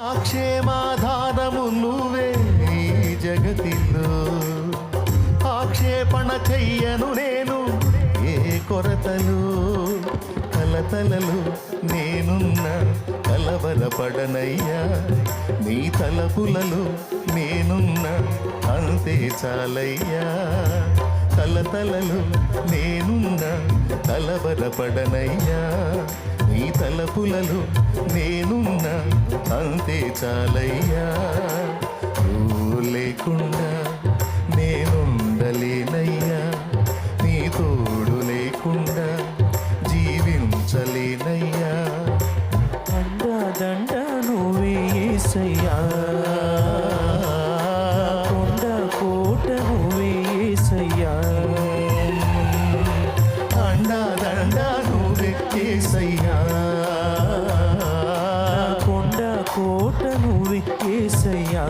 నా క్షేమాధారము నువ్వే నీ జగతిలో. ఆక్షేపణ చెయ్యను నేను ఏ కొరతలు కలతలలు నేనున్న కలవరపడనయ్యా. నీ తలపులలో నేనున్న అంతే చాలయ్యా. కలతలలు నేనున్న కలవరపడనయ్యా. నీ తలపులలో నేనున్న అంతే చాలయ్యా. నువ్వు లేకుండా నేనుండలేనయ్యా. నీ తోడు లేకుండా జీవించలేనయ్యా. అండదండ నువ్వే ఏసయ్యా. కొండ కోట నువ్వే ఏసయ్యా. అండాదండ నువ్వే ఏసయ్యా. కోటను విక్కేసయ్యా.